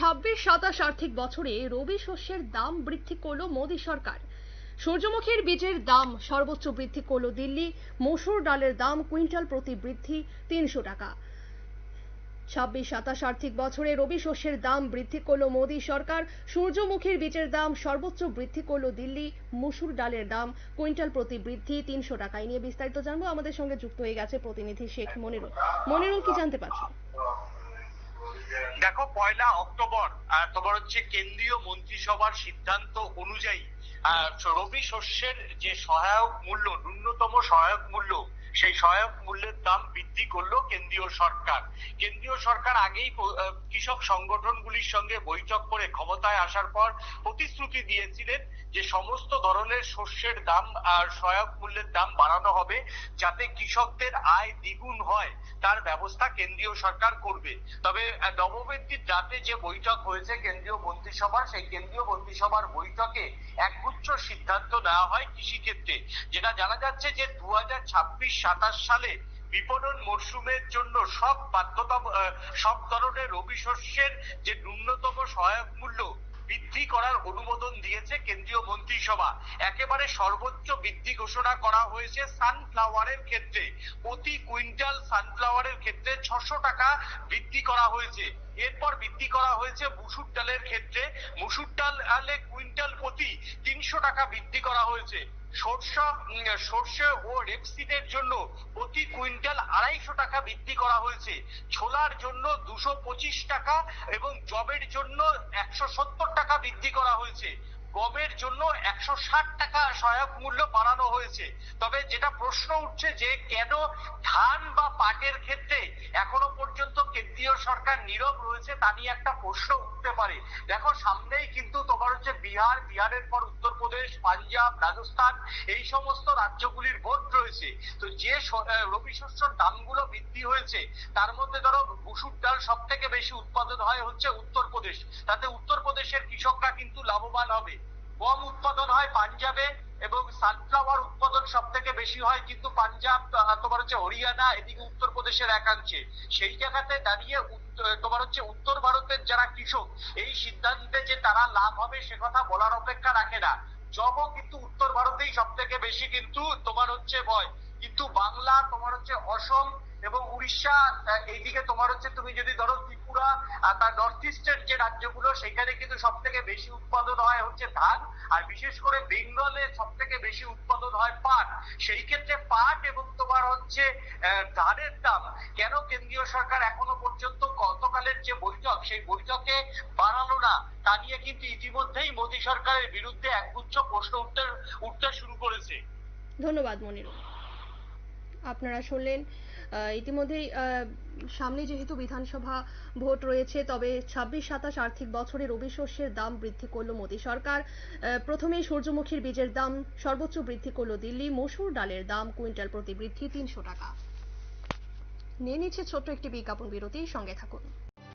ছাব্বিশ সাতাশ আর্থিক বছরে রবি শস্যের দাম বৃদ্ধি করল মোদী সরকার। সূর্যমুখীর বীজের দাম সর্বোচ্চ বৃদ্ধি করল দিল্লি। মসুর ডালের দাম কুইন্টাল প্রতি বৃদ্ধি তিনশো টাকা। ছাব্বিশ সাতাশ আর্থিক বছরে রবি শস্যের দাম বৃদ্ধি করল মোদী সরকার। সূর্যমুখীর বীজের দাম সর্বোচ্চ বৃদ্ধি করল দিল্লি। মুসুর ডালের দাম কুইন্টাল প্রতি বৃদ্ধি তিনশো টাকা। এই নিয়ে বিস্তারিত জানব। আমাদের সঙ্গে যুক্ত হয়ে গেছে প্রতিনিধি শেখ মনিরুল। মনিরুল, কি জানতে পারছ? দেখো, পয়লা অক্টোবর তোমার হচ্ছে কেন্দ্রীয় মন্ত্রিসভার সিদ্ধান্ত অনুযায়ী রবি শস্যের যে সহায়ক মূল্য, ন্যূনতম সহায়ক মূল্য সেই সহায়ক মূল্যের দাম বৃদ্ধি করল কেন্দ্রীয় সরকার। কেন্দ্রীয় সরকার আগেই কৃষক সংগঠনগুলির সঙ্গে বৈঠক করে ক্ষমতায় আসার পর প্রতিশ্রুতি দিয়েছিলেন যে সমস্ত ধরনের শস্যের দাম আর সহায়ক মূল্যের দাম বাড়ানো হবে যাতে কৃষকদের আয় দ্বিগুণ হয়। তার ব্যবস্থা কেন্দ্রীয় সরকার করবে। তবে নববর্ষের রাতে যে বৈঠক হয়েছে কেন্দ্রীয় মন্ত্রিসভার, সেই কেন্দ্রীয় মন্ত্রিসভার বৈঠকে একগুচ্ছ সিদ্ধান্ত নেওয়া হয় কৃষিক্ষেত্রে, যেটা জানা যাচ্ছে যে দু হাজার ছাব্বিশ সাতাশ সালে বিপণন মরশুমের জন্য সব বাধ্যতা সব ধরনের রবি শস্যের যে ন্যূনতম সহায়ক মূল্য বৃদ্ধি করার অনুমোদন দিয়েছে কেন্দ্রীয় মন্ত্রিসভা। একেবারে সর্বোচ্চ বৃদ্ধি ঘোষণা করা হয়েছে সানফ্লাওয়ারের ক্ষেত্রে। প্রতি কুইন্টাল সানফ্লাওয়ারের ক্ষেত্রে ছশো টাকা বৃদ্ধি করা হয়েছে। এরপর বৃদ্ধি করা হয়েছে মুসুর ডালের ক্ষেত্রে। মুসুর ডালে কুইন্টাল প্রতি তিনশো টাকা বৃদ্ধি করা হয়েছে। সরষা সর্ষে ও রেপসিডের জন্য প্রতি কুইন্টাল আড়াইশো টাকা বৃদ্ধি করা হয়েছে। ছোলার জন্য দুশো পঁচিশ টাকা এবং জবের জন্য একশো সত্তর টাকা বৃদ্ধি করা হয়েছে। গমের জন্য একশো ষাট টাকা সহায়ক মূল্য বাড়ানো হয়েছে। তবে যেটা প্রশ্ন উঠছে যে কেন ধান বা পাটের ক্ষেত্রে এখনও সরকার নীরব রয়েছে, তা নিয়ে একটা প্রশ্ন উঠতে পারে। দেখো, সামনেই কিন্তু তোমার হচ্ছে বিহার, বিহারের পর উত্তরপ্রদেশ, পাঞ্জাব, রাজস্থান, এই সমস্ত রাজ্যগুলির ভোট রয়েছে। তো যে রবি শস্যর দামগুলো বৃদ্ধি হয়েছে, তার মধ্যে ধরো, মুসুর ডাল সব থেকে বেশি উৎপাদন হয় হচ্ছে উত্তরপ্রদেশ। তাতে উত্তরপ্রদেশের কৃষকরা কিন্তু লাভবান হবে। গম উৎপাদন হয় পাঞ্জাবে এবং সানফ্লাওয়ার উৎপাদন সব থেকে বেশি হয় কিন্তু পাঞ্জাব তোমার হচ্ছে হরিয়ানা, এদিকে উত্তরপ্রদেশের একাংশে। সেই জায়গাতে দাঁড়িয়ে তোমার হচ্ছে উত্তর ভারতের যারা কৃষক, এই সিদ্ধান্তে যে তারা লাভ হবে সে কথা বলার অপেক্ষা রাখে না। জবও কিন্তু উত্তর ভারতেই সব থেকে বেশি কিন্তু তোমার হচ্ছে ভয়। কিন্তু বাংলা, তোমার হচ্ছে অসম এবং উড়িষ্যা এইদিকে তোমার হচ্ছে তুমি যদি ধরো ত্রিপুরা আর তার নর্থ ইস্টের যে রাজ্যগুলো, সেখানে কিন্তু সব থেকে বেশি উৎপাদন হয় হচ্ছে ধান, আর বিশেষ করে বেঙ্গলে সব থেকে বেশি উৎপাদন হয় পাট। সেই ক্ষেত্রে পাট এবং তোমার হচ্ছে ধানের দাম, কেন কেন্দ্রীয় সরকার এখনও পর্যন্ত গতকালের যে বৈঠক, সেই বৈঠকে বাড়ালো না? তা নিয়ে কিন্তু ইতিমধ্যেই মোদী সরকারের বিরুদ্ধে একগুচ্ছ প্রশ্ন উঠতে উঠতে শুরু করেছে। ধন্যবাদ মনিরুল আপনারা শুনলেন ইতিমধ্যেই সামনে যেহেতু বিধানসভা ভোট রয়েছে তবে ছাব্বিশ সাতাশ আর্থিক বছরে রবি শস্যের দাম বৃদ্ধি করল মোদী সরকার। আহ, প্রথমেই সূর্যমুখীর বীজের দাম সর্বোচ্চ বৃদ্ধি করল দিল্লি। মসুর ডালের দাম কুইন্টাল প্রতি বৃদ্ধি তিনশো টাকা। নিয়ে নিচ্ছে ছোট্ট একটি বিজ্ঞাপন বিরতি সঙ্গে থাকুন।